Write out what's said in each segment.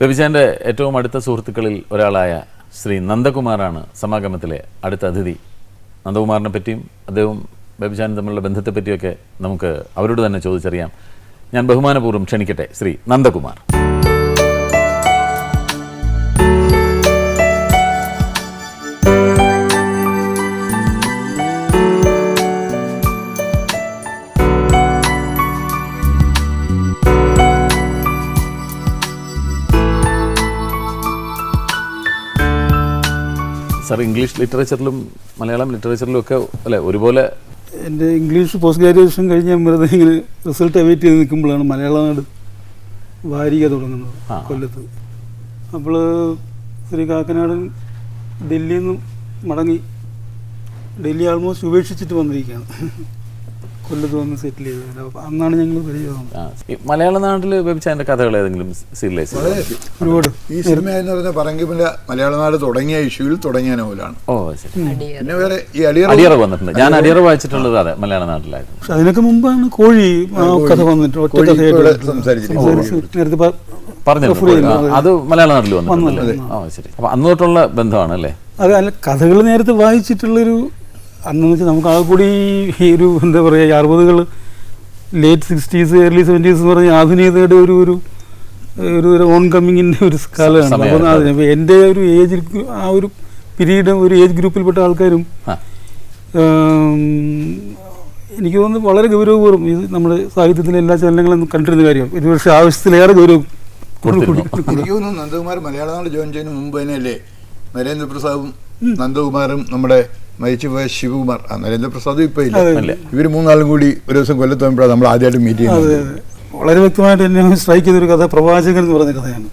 ബബിചാന്റെ ഏറ്റവും അടുത്ത സുഹൃത്തുക്കളിൽ ഒരാളായ ശ്രീ നന്ദകുമാറാണ് സമാഗമത്തിലെ അടുത്ത അതിഥി. നന്ദകുമാറിനെ പറ്റിയും അദ്ദേഹം ബബിജാനും തമ്മിലുള്ള ബന്ധത്തെ പറ്റിയൊക്കെ നമുക്ക് അവരോട് തന്നെ ചോദിച്ചറിയാം. ഞാൻ ബഹുമാനപൂർവം ക്ഷണിക്കട്ടെ ശ്രീ നന്ദകുമാർ. സാർ ഇംഗ്ലീഷ് ലിറ്ററേച്ചറിലും മലയാളം ലിറ്ററേച്ചറിലും ഒക്കെ അല്ലെ ഒരുപോലെ എന്റെ ഇംഗ്ലീഷ് പോസ്റ്റ് ഗ്രാജുവേഷൻ കഴിഞ്ഞ് വെറുതെ ഇങ്ങനെ റിസൾട്ട് അവൈറ്റ് ചെയ്ത് നിൽക്കുമ്പോഴാണ് മലയാളനാട് വാരിക തുടങ്ങുന്നത്. കൊല്ലത്ത് അപ്പോൾ ശ്രീ കാക്കനാടൻ ഡൽഹിയിൽ നിന്നും മടങ്ങി ഡൽഹി ആൾമോസ്റ്റ് ഉപേക്ഷിച്ചിട്ട് വന്നിരിക്കുകയാണ് കൊല്ലത്ത് വന്ന് സെറ്റിൽ ചെയ്തത് അന്നാണ് ഞങ്ങൾ മലയാള നാട്ടിൽ ബബിചാന്റെ കഥകൾ ഏതെങ്കിലും സീരിയലൈസ് വളരെ ഒരുപാട്. ഈ സിനിമ എന്ന് പറഞ്ഞ പറങ്കിമല മലയാള നാട് തുടങ്ങിയ ഇഷ്യൂവിൽ തുടങ്ങിയ നോവലാണ് ഓ ശരി. പിന്നെ വേറെ ഈ അടിയറ അടിയറ വന്നിട്ടുണ്ട്. ഞാൻ അടിയറ വായിച്ചിട്ടുള്ളത് അതെ മലയാള നാട്ടിലായിരുന്നു. പക്ഷെ അതിനൊക്കെ മുമ്പാണ് കോഴി കഥ വന്നിട്ട് ഒറ്റ കോഴി കഥയായിട്ട് സംസാരിച്ചിരിക്കുന്നു. സംസാരിച്ച് നേരത്തെ പ- പറഞ്ഞിട്ടുണ്ട് refer ചെയ്യുന്നു. ആ, അത് മലയാള നാട്ടിൽ വന്നു ആ ശരി. അപ്പൊ അന്ന് തൊട്ടുള്ള ബന്ധമാണ് അല്ലേ? അതെ അല്ല കഥകൾ നേരത്തെ വായിച്ചിട്ടുള്ളൊരു അന്നെന്ന് വെച്ചാൽ നമുക്ക് ആകെ കൂടി ഈ ഒരു എന്താ പറയുക അറുപതുകൾ ലേറ്റ് സിക്സ്റ്റീസ് ഏർലി സെവന്റീസ് എന്ന് പറഞ്ഞ ആധുനികതയുടെ ഒരു ഒരു ഒരു ഒരു ഓൺ കമ്മിങ്ങിന്റെ ഒരു കാലമാണ്. അപ്പോൾ എന്റെ ഒരു ഏജ് ആ ഒരു പിരീഡ് ഒരു ഏജ് ഗ്രൂപ്പിൽപ്പെട്ട ആൾക്കാരും എനിക്ക് തോന്നുന്നു വളരെ ഗൗരവപൂർവം ഇത് നമ്മുടെ സാഹിത്യത്തിലെ എല്ലാ ചലനങ്ങളും കണ്ടിരുന്ന കാര്യം. ഇത് പക്ഷേ ആവശ്യത്തിലേറെ ഗൗരവം. എനിക്ക് തോന്നുന്നു നന്ദകുമാർ മലയാള നാട് ജോയിൻ ചെയ്യുന്ന മുമ്പ് തന്നെയല്ലേ? നരേന്ദ്രപ്രസാദും നന്ദകുമാറും നമ്മുടെ മരിച്ചുപോയ ശിവകുമാർ. ആ നരേന്ദ്രപ്രസാദും ഇപ്പൊ ഇല്ല. ഇവർ മൂന്നാളും കൂടി ഒരു ദിവസം കൊല്ലത്ത് വന്നപ്പോഴാണ് നമ്മൾ ആദ്യമായിട്ട് മീറ്റ് ചെയ്യുന്നത്. വളരെ വ്യക്തമായിട്ട് എന്നെ സ്ട്രൈക്ക് ചെയ്തൊരു കഥ പ്രവാചകൻ എന്ന് പറഞ്ഞ കഥയാണ്.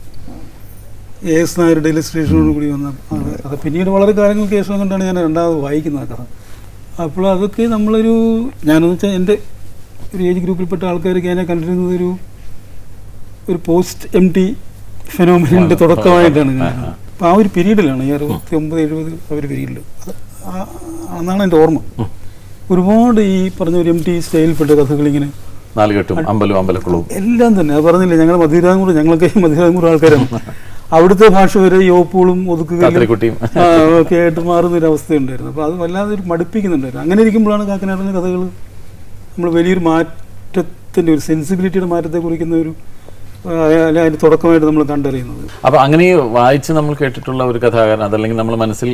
എ എസ് നായരുടെ ഇലസ്ട്രേഷനോട് കൂടി വന്ന കഥ. പിന്നീട് വളരെ കാലങ്ങൾക്ക് ശേഷം കൊണ്ടാണ് ഞാൻ രണ്ടാമത് വായിക്കുന്നത് ആ കഥ. അപ്പോൾ അതൊക്കെ നമ്മളൊരു ഞാനെന്ന് വെച്ചാൽ എന്റെ ഒരു ഏജ് ഗ്രൂപ്പിൽപ്പെട്ട ആൾക്കാരൊക്കെ എന്നെ കണ്ടിരുന്നത് ഒരു ഒരു പോസ്റ്റ് എം ടി ഫെനോമിനിന്റെ തുടക്കമായിട്ടാണ് കാണുന്നത് അപ്പോൾ ആ ഒരു പീരീഡിലാണ് ഈ അറുപത്തി ഒമ്പത് എഴുപത് ആ ഒരു പീരീഡിൽ അന്നാണ് എന്റെ ഓർമ്മ. ഒരുപാട് ഈ പറഞ്ഞ ഒരു എം ടി സ്റ്റൈലിൽപ്പെട്ട കഥകളിങ്ങനെ. നാലുകെട്ടും അമ്പലവും അമ്പലക്കുളവും. എല്ലാം തന്നെ. അത് പറഞ്ഞില്ലേ ഞങ്ങൾ മധുരാങ്കൂർ ഞങ്ങളൊക്കെ മധുരാങ്കൂർ ആൾക്കാരാണ്. അവിടുത്തെ ഭാഷ വരെ യോപ്പുകളും ഒതുക്കുകയും. ഒക്കെ ആയിട്ട് മാറുന്ന ഒരു അവസ്ഥയുണ്ടായിരുന്നു അപ്പോൾ അത് വല്ലാതെ ഒരു മടുപ്പിക്കുന്നുണ്ടായിരുന്നു. അങ്ങനെ ഇരിക്കുമ്പോഴാണ് കാക്കനാടിന്റെ കഥകൾ നമ്മൾ വലിയൊരു മാറ്റത്തിന്റെ ഒരു സെൻസിബിലിറ്റിയുടെ മാറ്റത്തെ കുറിക്കുന്ന ഒരു അതിന്റെ തുടക്കമായിട്ട് നമ്മൾ കണ്ടറിയുന്നത്. അപ്പൊ അങ്ങനെ വായിച്ച് നമ്മൾ കേട്ടിട്ടുള്ള ഒരു കഥാകാരൻ അതല്ലെങ്കിൽ നമ്മൾ മനസ്സിൽ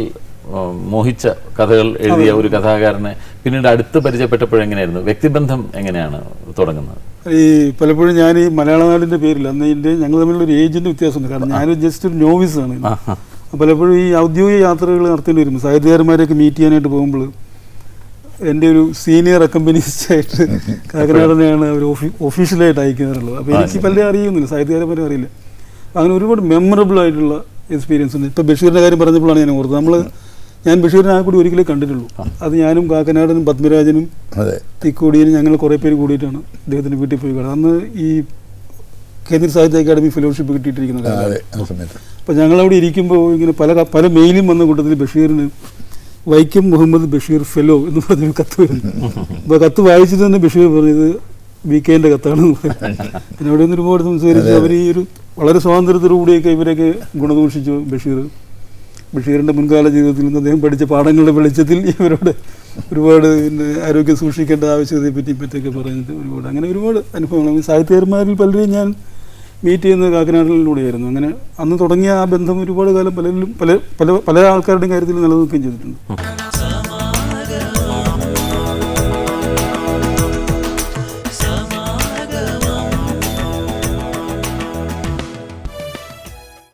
മോഹിച്ച കഥകൾ എഴുതിയ ഒരു കഥാകാരനെ പിന്നീട് അടുത്ത് പരിചയപ്പെട്ടപ്പോഴെങ്ങനെയായിരുന്നു വ്യക്തിബന്ധം എങ്ങനെയാണ് തുടങ്ങുന്നത്? ഈ പലപ്പോഴും ഞാൻ ഈ മലയാള നാടിന്റെ പേരിൽ അന്ന് ഇതിന്റെ ഞങ്ങൾ തമ്മിലുള്ള ഒരു ഏജിന്റെ വ്യത്യാസമുണ്ട്. കാരണം ഞാൻ ജസ്റ്റ് ഒരു നോവിസാണ് പലപ്പോഴും ഈ ഔദ്യോഗിക യാത്രകൾ നടത്തേണ്ടി വരും. സാഹിത്യകാരന്മാരെയൊക്കെ മീറ്റ് ചെയ്യാനായിട്ട് പോകുമ്പോൾ എന്റെ ഒരു സീനിയർ അക്കമ്പനിസ്റ്റ് ആയിട്ട് കാക്കനാടനെയാണ് അവർ ഒഫീഷ്യലായിട്ട് അയക്കുന്നതുള്ളത് അപ്പോൾ എനിക്ക് പലരും അറിയുന്നില്ല. സാഹിത്യകാരന്മാരെ അറിയില്ല. അങ്ങനെ ഒരുപാട് മെമ്മറബിൾ ആയിട്ടുള്ള എക്സ്പീരിയൻസ് ഉണ്ട്. ഇപ്പോൾ ബഷീറിന്റെ കാര്യം പറഞ്ഞപ്പോഴാണ് ഞാൻ ഓർത്തത്. നമ്മൾ ഞാൻ ബഷീറിനെ ആ കൂടി ഒരിക്കലേ കണ്ടിട്ടുള്ളൂ. അത് ഞാനും കാക്കനാടനും പത്മരാജനും തിക്കോടിയനും ഞങ്ങൾ കുറേ പേര് കൂടിയിട്ടാണ് അദ്ദേഹത്തിന്റെ വീട്ടിൽ പോയി കാണുന്നത്. അന്ന് ഈ കേന്ദ്ര സാഹിത്യ അക്കാദമി ഫെലോഷിപ്പ് കിട്ടിയിട്ടിരിക്കുന്ന അപ്പോൾ ഞങ്ങളവിടെ ഇരിക്കുമ്പോൾ ഇങ്ങനെ പല പല മെയിലും വന്ന കൂട്ടത്തിൽ ബഷീറിന് വൈക്കം മുഹമ്മദ് ബഷീർ ഫെലോ എന്ന് പറഞ്ഞ കത്ത് വരുന്നു. അപ്പോൾ കത്ത് വായിച്ചിട്ട് തന്നെ ബഷീർ പറഞ്ഞത് വി കെന്റെ കത്താണെന്ന് പറഞ്ഞു. പിന്നെ അവിടെ നിന്ന് ഒരുപാട് സംസാരിച്ച് അവർ ഈ ഒരു വളരെ സ്വാതന്ത്ര്യത്തോടു കൂടിയൊക്കെ ഇവരെയൊക്കെ ഗുണദോഷിച്ചു ബഷീർ. ബഷീറിന്റെ മുൻകാല ജീവിതത്തിൽ നിന്ന് അദ്ദേഹം പഠിച്ച പാഠങ്ങളുടെ വെളിച്ചത്തിൽ ഇവരോട് ഒരുപാട് ആരോഗ്യം സൂക്ഷിക്കേണ്ട ആവശ്യകതയെ പറ്റി പറ്റിയൊക്കെ പറഞ്ഞിട്ട് ഒരുപാട് അങ്ങനെ ഒരുപാട് അനുഭവങ്ങൾ. സാഹിത്യകാരന്മാരിൽ പലരെയും ഞാൻ മീറ്റ് ചെയ്യുന്നത് കാക്കനാടിലൂടെയായിരുന്നു അങ്ങനെ അന്ന് തുടങ്ങിയ ആ ബന്ധം ഒരുപാട് കാലം പലരിലും പല പല പല ആൾക്കാരുടെയും കാര്യത്തിൽ നിലനിൽക്കുകയും ചെയ്തിട്ടുണ്ട്.